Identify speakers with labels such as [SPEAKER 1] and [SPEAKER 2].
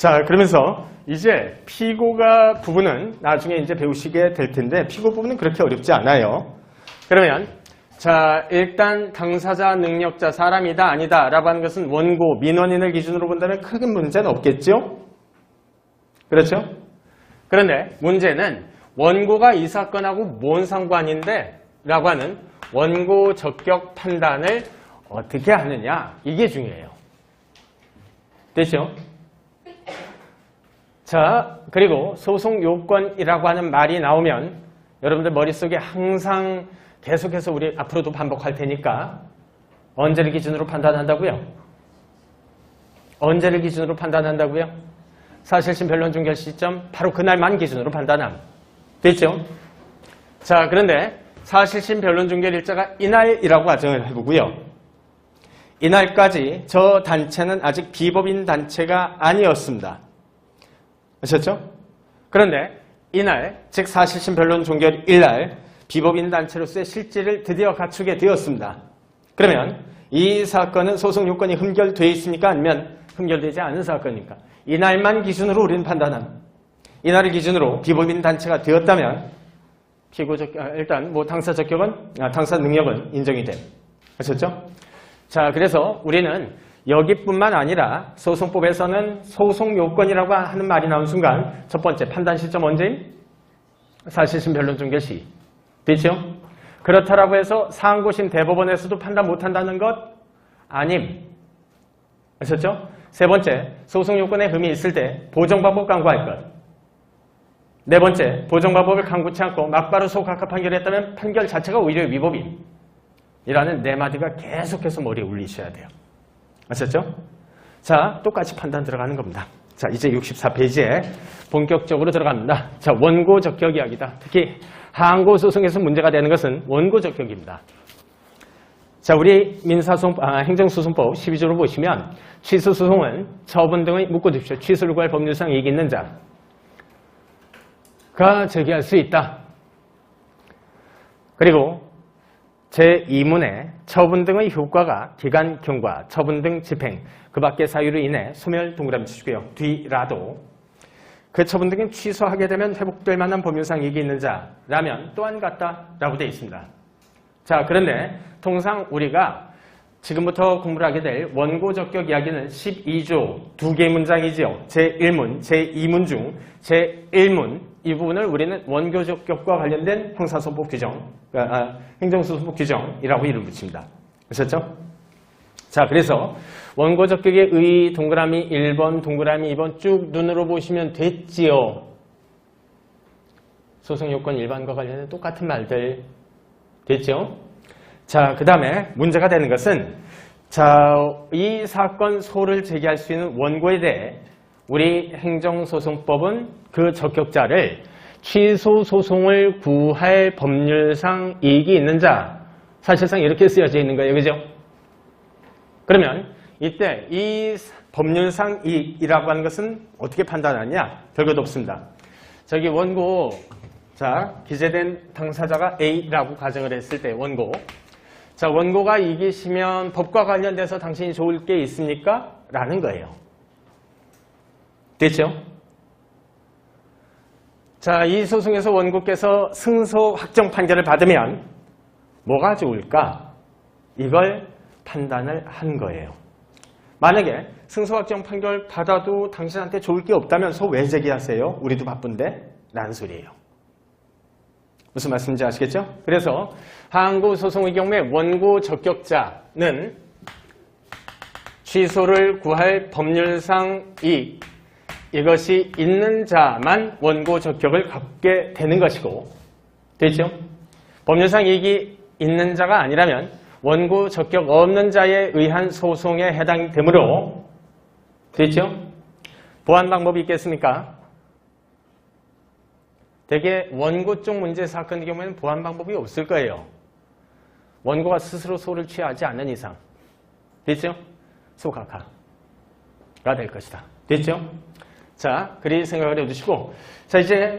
[SPEAKER 1] 자, 그러면서 이제 피고가 부분은 나중에 이제 배우시게 될 텐데 피고 부분은 그렇게 어렵지 않아요. 그러면 자, 일단 당사자, 능력자, 사람이다, 아니다 라고 하는 것은 원고, 민원인을 기준으로 본다면 큰 문제는 없겠죠? 그렇죠? 그런데 문제는 원고가 이 사건하고 뭔 상관인데 라고 하는 원고 적격 판단을 어떻게 하느냐 이게 중요해요. 됐죠? 자, 그리고 소송 요건이라고 하는 말이 나오면 여러분들 머릿속에 항상 계속해서 우리 앞으로도 반복할 테니까 언제를 기준으로 판단한다고요? 언제를 기준으로 판단한다고요? 사실심 변론 종결 시점 바로 그날만 기준으로 판단함. 됐죠? 자, 그런데 사실심 변론 종결 일자가 이날이라고 가정을 해보고요. 이날까지 저 단체는 아직 비법인 단체가 아니었습니다. 아셨죠? 그런데 이날, 즉 사실심 변론 종결 일날 비법인 단체로서의 실질을 드디어 갖추게 되었습니다. 그러면 이 사건은 소송 요건이 흠결돼 있습니까? 아니면 흠결되지 않은 사건입니까? 이날만 기준으로 우리는 판단함. 이날을 기준으로 비법인 단체가 되었다면 피고 적 아, 일단 뭐 당사 적격은 아, 당사 능력은 인정이 됨. 아셨죠? 자, 그래서 우리는 여기뿐만 아니라 소송법에서는 소송 요건이라고 하는 말이 나온 순간 첫 번째 판단 시점 언제임? 사실심 변론 종결 시. 됐죠? 그렇다라고 해서 상고심 대법원에서도 판단 못한다는 것 아님. 아셨죠? 세 번째, 소송 요건에 흠이 있을 때 보정 방법 강구할 것. 네 번째, 보정 방법을 강구치 않고 막바로 소각하 판결했다면 판결 자체가 오히려 위법임. 이라는 네 마디가 계속해서 머리에 울리셔야 돼요. 아셨죠? 자, 똑같이 판단 들어가는 겁니다. 자, 이제 64페이지에 본격적으로 들어갑니다. 자, 원고 적격 이야기다. 특히 항고 소송에서 문제가 되는 것은 원고 적격입니다. 자, 우리 민사소송, 아, 행정소송법 12조로 보시면 취소소송은 처분 등의 묶어두십시오. 취소를 구할 법률상 이익이 있는 자가 제기할 수 있다. 그리고 제2문에 처분 등의 효과가 기간 경과, 처분 등 집행, 그 밖의 사유로 인해 소멸 동그라미 치시고요. 뒤라도 그 처분 등은 취소하게 되면 회복될 만한 법률상 이익이 있는 자라면 또한 같다라고 되어 있습니다. 자, 그런데 통상 우리가 지금부터 공부를 하게 될 원고 적격 이야기는 12조 두 개의 문장이지요. 제1문, 제2문 중 제1문 이 부분을 우리는 원고 적격과 관련된 형사소법 규정, 아, 행정소송법 규정이라고 이름 붙입니다. 아셨죠? 자, 그래서 원고 적격의 의 동그라미 1번, 동그라미 2번 쭉 눈으로 보시면 됐지요. 소송 요건 일반과 관련된 똑같은 말들 됐죠? 자, 그 다음에 문제가 되는 것은 자, 이 사건 소를 제기할 수 있는 원고에 대해 우리 행정소송법은 그 적격자를 취소 소송을 구할 법률상 이익이 있는 자 사실상 이렇게 쓰여져 있는 거예요. 그죠? 그러면 이때 이 법률상 이익이라고 하는 것은 어떻게 판단하냐? 별것도 없습니다. 저기 원고 자 기재된 당사자가 A라고 가정을 했을 때 원고 자 원고가 이기시면 법과 관련돼서 당신이 좋을 게 있습니까? 라는 거예요. 됐죠? 자, 이 소송에서 원고께서 승소 확정 판결을 받으면 뭐가 좋을까? 이걸 판단을 한 거예요. 만약에 승소 확정 판결 받아도 당신한테 좋을 게 없다면 소 왜 제기하세요? 우리도 바쁜데? 라는 소리예요. 무슨 말씀인지 아시겠죠? 그래서 항고 소송의 경우에 원고 적격자는 취소를 구할 법률상 이익 이것이 있는 자만 원고 적격을 갖게 되는 것이고 되죠? 법률상 이익이 있는 자가 아니라면 원고 적격 없는 자에 의한 소송에 해당되므로 되죠? 보완 방법이 있겠습니까? 대개 원고 쪽 문제 사건의 경우에는 보완 방법이 없을 거예요. 원고가 스스로 소를 취하지 않는 이상 됐죠? 소각하가 될 것이다. 됐죠? 자, 그리 생각을 해주시고 자 이제